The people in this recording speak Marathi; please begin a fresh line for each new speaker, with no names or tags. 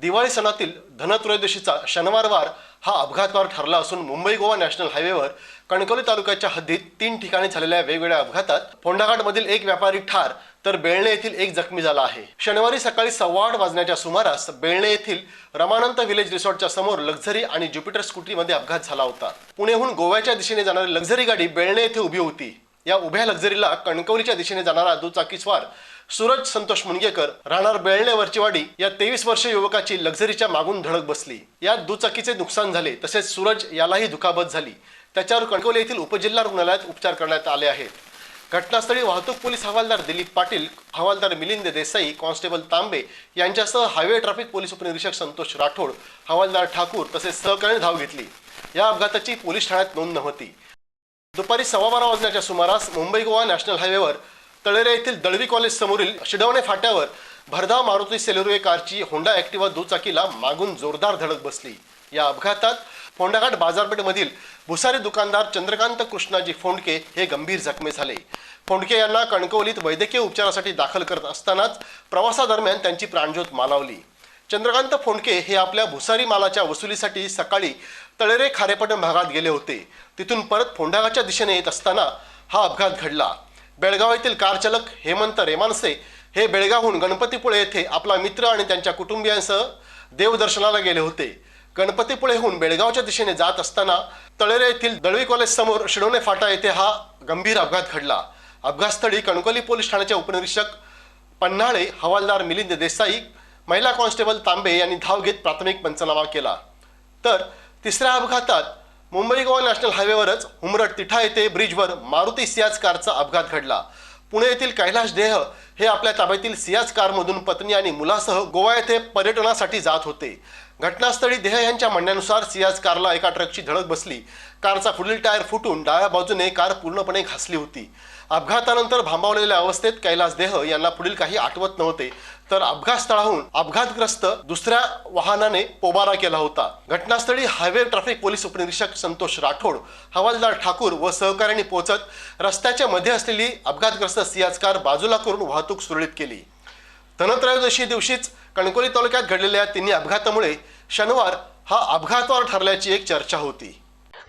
दिवाळी सणातील धनत्रयोदशीचा शनिवारवार हा अपघातवार ठरला असून मुंबई गोवा नॅशनल हायवेवर कणकवली तालुक्याच्या हद्दीत तीन ठिकाणी झालेल्या वेगवेगळ्या अपघातात फोंडाघाटमधील एक व्यापारी ठार तर बेळणे येथील एक जखमी झाला आहे. शनिवारी सकाळी सव्वा आठ वाजण्याच्या सुमारास बेळणे येथील रमानंत विलेज रिसॉर्टच्या समोर लक्झरी आणि ज्युपिटर स्कूटरीमध्ये अपघात झाला होता. पुणेहून गोव्याच्या दिशेने जाणारी लक्झरी गाडी बेळणे येथे उभी होती. या उभ्या लक्झरीला कणकवलीच्या दिशेने जाणारा दुचाकीस्वार सूरज संतोष मुणगेकर राहणार बेळणेवरची वरचीवाडी या तेवीस वर्ष युवकाची लक्झरीच्या मागून धडक बसली. यात दुचाकीचे नुकसान झाले तसेच सूरज यालाही दुखापत झाली. त्याच्यावर कणकवली येथील उपजिल्हा रुग्णालयात उपचार करण्यात आले आहेत. घटनास्थळी वाहतूक पोलीस हवालदार दिलीप पाटील हवालदार मिलिंद देसाई कॉन्स्टेबल तांबे यांच्यासह हायवे ट्रॅफिक पोलीस उपनिरीक्षक संतोष राठोड हवालदार ठाकूर तसेच सहकार्याने धाव घेतली. या अपघाताची पोलीस ठाण्यात नोंद नव्हती. दुपारी सव्वा बारा वाजण्याच्या सुमारास मुंबई गोवा नॅशनल हायवेवर तळेरे येथील दळवी कॉलेज समोरील शिडवणे फाट्यावर भरधाव मारुती सेलेरो कारची होंडा ॲक्टिवा दुचाकीला मागून जोरदार धडक बसली. या अपघातात फोंडाघाट बाजारपेठमधील भुसारी दुकानदार चंद्रकांत कृष्णाजी फोंडके हे गंभीर जखमी झाले. फोंडके यांना कणकवलीत वैद्यकीय उपचारासाठी दाखल करत असतानाच प्रवासादरम्यान त्यांची प्राणज्योत मालावली. चंद्रकांत फोंडके हे आपल्या भुसारी मालाच्या वसुलीसाठी सकाळी तळेरे खारेपटण भागात गेले होते. तिथून परत फोंडागाच्या दिशेने येत असताना हा अपघात घडला. बेळगाव येथील कारचालक हेमंत रेमानसे हे बेळगावहून गणपतीपुळे येथे आपला मित्र आणि त्यांच्या कुटुंबियांसह देवदर्शनाला गेले होते. गणपतीपुळेहून बेळगावच्या दिशेने जात असताना तळेरे येथील दळवी कॉलेज समोर शिडोणे फाटा येथे हा गंभीर अपघात घडला. अपघातस्थळी कणकोली पोलीस ठाण्याचे उपनिरीक्षक पन्हाळे हवालदार मिलिंद देसाई महिला कॉन्स्टेबल तांबे यांनी धाव घेत प्राथमिक पंचनामा केला. तर तिसऱ्या अपघातात मुंबई गोवा नॅशनल हायवेवरच उमरट तिठा येथे ब्रिजवर मारुती सियाज कारचा अपघात घडला. पुणे येथील कैलाश देह हे आपल्या ताब्यातील सियाज कारमधून पत्नी आणि मुलासह गोवा येथे पर्यटनासाठी जात होते. घटनास्थळी देह यांच्या म्हणण्यानुसार सियाज कारला एका ट्रकची धडक बसली. कारचा पुढील टायर फुटून डाव्या बाजूने कार पूर्णपणे घासली होती. अपघातानंतर भांबावलेल्या अवस्थेत कैलास देह यांना पुढील काही आठवत नव्हते. तर अपघात स्थळाहून अपघातग्रस्त दुसऱ्या वाहनाने पोबारा केला होता. घटनास्थळी हायवे ट्रॅफिक पोलीस उपनिरीक्षक संतोष राठोड हवालदार ठाकूर व सहकार्याने पोहोचत रस्त्याच्या मध्ये असलेली अपघातग्रस्त सियाज कार बाजूला करून वाहतूक सुरळीत केली. धनत्रयोदशी दिवशीच कणकोली तालुक्यात घडलेल्या तिन्ही अपघातामुळे शनिवार हा अपघातवार ठरल्याची एक चर्चा होती.